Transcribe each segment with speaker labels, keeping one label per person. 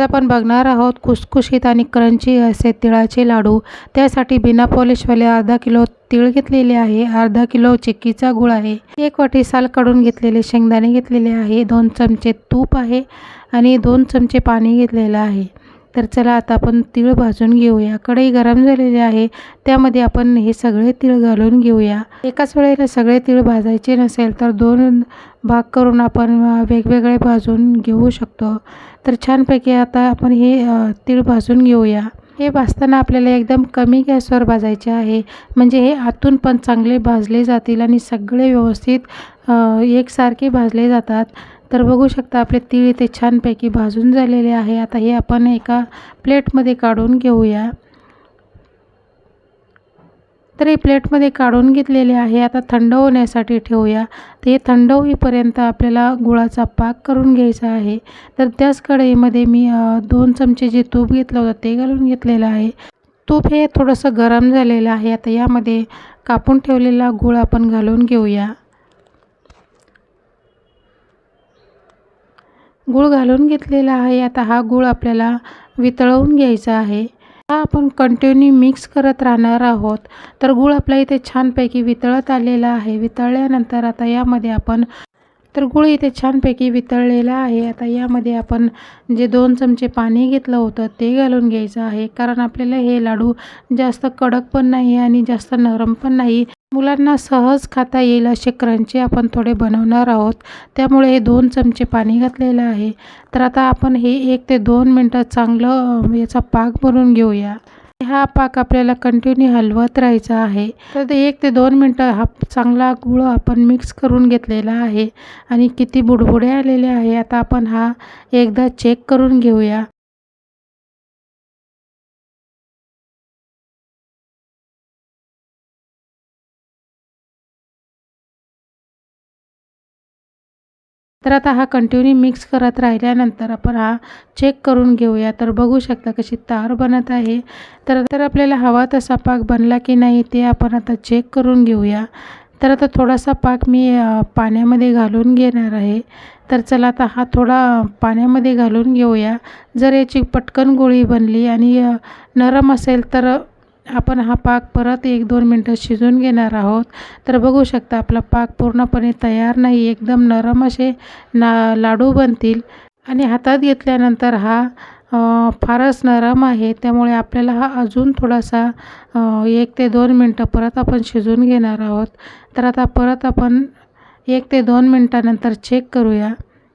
Speaker 1: आपण बघणार आहोत खुसखुशीत आणि क्रंची असे तिळाचे लाडू. त्यासाठी बिना पॉलिशवाले अर्धा किलो तीळ घेतलेले आहे. अर्धा किलो चिक्कीचा गुळ आहे. एक वाटी साल काढून घेतलेले शेंगदाणे घेतलेले आहे. दोन चमचे तूप आहे आणि दोन चमचे पाणी घेतलेलं आहे. तर चला आता आपण तीळ भाजून घेऊया. कढई गरम झालेली आहे. त्यामध्ये आपण हे सगळे तीळ घालून घेऊया. एकाच वेळेला सगळे तीळ भाजायचे नसेल तर दोन भाग करून आपण वेगवेगळे भाजून घेऊ शकतो. तर छानपैकी आता आपण हे तिळ तीळ भाजून घेऊया. हे भाजताना आपल्याला एकदम कमी गॅसवर भाजायचे आहे. म्हणजे हे आतून पण चांगले भाजले जातील आणि सगळे व्यवस्थित एकसारखे भाजले जातात. तर बघू शकता आपले तीळ इथे छानपैकी भाजून झालेले आहे. आता हे आपण एका प्लेटमध्ये काढून घेऊया. तर हे प्लेटमध्ये काढून घेतलेले आहे. आता थंड होण्यासाठी ठेवूया. तर हे थंड होईपर्यंत आपल्याला गुळाचा पाक करून घ्यायचा आहे. तर त्याच कढईमध्ये मी दोन चमचे जे तूप घेतलं होतं ते घालून घेतलेलं आहे. तूप हे थोडंसं गरम झालेलं आहे. आता यामध्ये कापून ठेवलेला गुळ आपण घालून घेऊया. गूळ घालून घेतलेला आहे. आता हा गूळ आपल्याला वितळवून घ्यायचा आहे. हा आपण कंटिन्यू मिक्स करत राहणार आहोत. तर गूळ आपल्या इथे छानपैकी वितळत आलेला आहे. वितळल्यानंतर आता यामध्ये आपण तर गूळ इथे छानपैकी वितळलेला आहे. आता यामध्ये आपण जे दोन चमचे पाणी घेतलं होतं ते घालून घ्यायचं आहे. कारण आपल्याला हे लाडू जास्त कडक पण नाही आणि जास्त नरम पण नाही. मुलांना सहज खाता येईल असे क्रंची आपण थोडे बनवणार आहोत. त्यामुळे हे दोन चमचे पाणी घातलेलं आहे. तर आता आपण हे एक ते दोन मिनटं चांगलं याचा पाक बनवून घेऊया. हा पाक आपल्याला कंटिन्यू हलवत राहायचा आहे. तर ते एक ते दोन मिनटं हा चांगला गुळ आपण मिक्स करून घेतलेला आहे. आणि किती बुडबुडे आलेले आहे आता आपण हा एकदा चेक करून घेऊया. तर आता हा कंटिन्यू मिक्स करत राहिल्यानंतर आपण हा चेक करून घेऊया. तर बघू शकता कशी तार बनत आहे. तर तर आपल्याला हवा तसा पाक बनला की नाही ते आपण आता चेक करून घेऊया. तर आता थोडासा पाक मी पाण्यामध्ये घालून घेणार आहे. तर चला आता हा थोडा पाण्यामध्ये घालून घेऊया. जर याची पटकन गोळी बनली आणि नरम असेल तर आपण हा पाक परत एक दोन मिनटं शिजून घेणार आहोत. तर बघू शकता आपला पाक पूर्णपणे तयार नाही एकदम नरम असे ना लाडू बनतील. आणि हातात घेतल्यानंतर हा फारच नरम आहे. त्यामुळे आपल्याला हा अजून थोडासा एक ते दोन मिनटं परत आपण शिजवून घेणार आहोत. तर आता परत आपण एक ते दोन मिनटानंतर चेक करूया.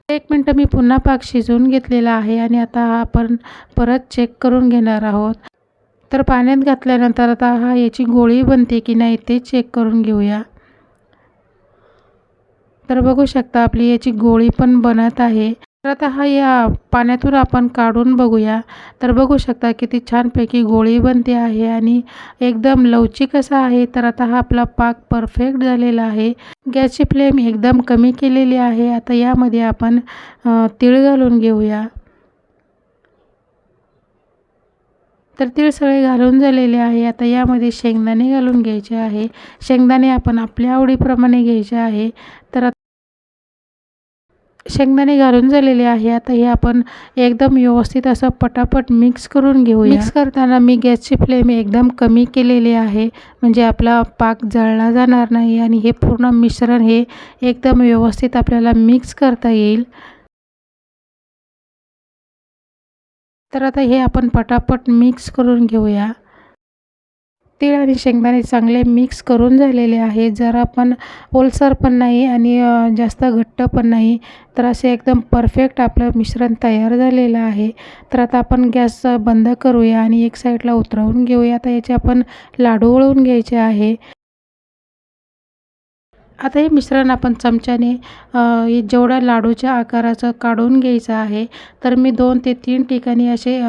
Speaker 1: एक मिनटं मी पुन्हा पाक शिजवून घेतलेला आहे आणि आता हा आपण परत चेक करून घेणार आहोत. तर पाण्यात घातल्यानंतर आता हा याची गोळी बनते की नाही ते चेक करून घेऊया. तर बघू शकता आपली याची गोळी पण बनत आहे. तर आता हा या पाण्यातून आपण काढून बघूया. तर बघू शकता किती छानपैकी गोळी बनते आहे आणि एकदम लवचिक असा आहे. तर आता हा आपला पाक परफेक्ट झालेला आहे. गॅसची फ्लेम एकदम कमी केलेली आहे. आता यामध्ये आपण तीळ घालून घेऊया. तर तीळ सगळे घालून झालेले आहे. आता यामध्ये शेंगदाणे घालून घ्यायचे आहे. शेंगदाणे आपण आपल्या आवडीप्रमाणे घ्यायचे आहे. तर शेंगदाणे घालून झालेले आहे. आता हे आपण एकदम व्यवस्थित असं पटापट मिक्स करून घेऊ मिक्स करताना मी गॅसची फ्लेम एकदम कमी केलेली आहे. म्हणजे आपला पाक जळला जाणार नाही आणि हे पूर्ण मिश्रण हे एकदम व्यवस्थित आपल्याला मिक्स करता येईल. तर आता हे आपण पटापट मिक्स करून घेऊया. तीळ आणि शेंगदाणे चांगले मिक्स करून झालेले आहे. जरा पण ओलसर पण नाही आणि जास्त घट्ट पण नाही. तर असे एकदम परफेक्ट आपलं मिश्रण तयार झालेलं आहे. तर आता आपण गॅस बंद करूया आणि एक साईडला उतरवून घेऊया. आता याचे आपण लाडू वळवून घ्यायचे आहे. आता हे मिश्रण आपण चमच्याने जेवढ्या लाडूच्या आकाराचं काढून घ्यायचं आहे तर मी दोन ते तीन ठिकाणी असे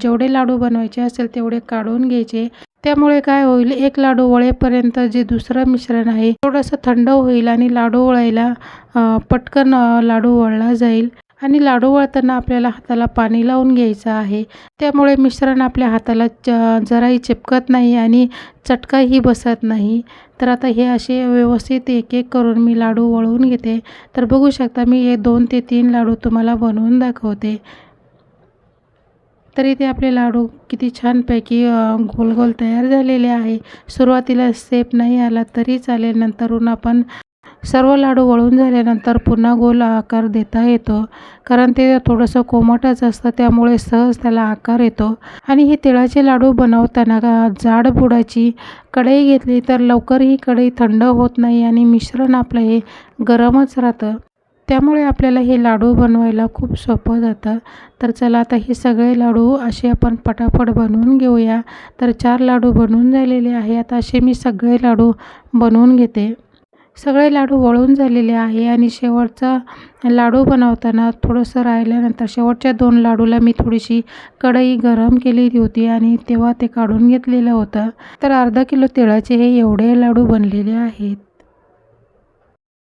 Speaker 1: जेवढे लाडू बनवायचे असेल तेवढे काढून घ्यायचे. त्यामुळे काय होईल एक लाडू वळेपर्यंत जे दुसरं मिश्रण आहे थोडंसं थंड होईल आणि लाडू वळायला पटकन लाडू वळला जाईल. आणि लाडू वळताना आपल्याला हाताला पाणी लावून घ्यायचं आहे. त्यामुळे मिश्रण आपल्या हाताला च जराही चिपकत नाही आणि चटकाही बसत नाही. तर आता हे असे व्यवस्थित एक एक करून मी लाडू वळवून घेते. तर बघू शकता मी हे दोन ते तीन लाडू तुम्हाला बनवून दाखवते. तरी ते आपले लाडू किती छानपैकी गोल गोल तयार झालेले आहे. सुरुवातीला सेप नाही आला तरी चालेल. नंतरून आपण सर्व लाडू वळून झाल्यानंतर पुन्हा गोल आकार देता येतो. कारण ते थोडंसं कोमटच असतं त्यामुळे सहज त्याला आकार येतो. आणि हे तिळाचे लाडू बनवताना का जाड बुडाची कढई घेतली तर लवकर ही कढई थंड होत नाही आणि मिश्रण आपलं हे गरमच राहतं. त्यामुळे आपल्याला हे लाडू बनवायला खूप सोपं जातं. तर चला आता हे सगळे लाडू असे आपण पटापट बनवून घेऊया. तर चार लाडू बनवून झालेले आहे आता असे मी सगळे लाडू बनवून घेते. सगळे लाडू वळून झालेले आहे आणि शेवटचा लाडू बनवताना थोडंसं राहिल्यानंतर शेवटच्या दोन लाडूला मी थोडीशी कढई गरम केलेली होती आणि तेव्हा ते काढून घेतलेलं होतं. तर अर्धा किलो तिळाचे हे एवढे लाडू बनलेले आहेत.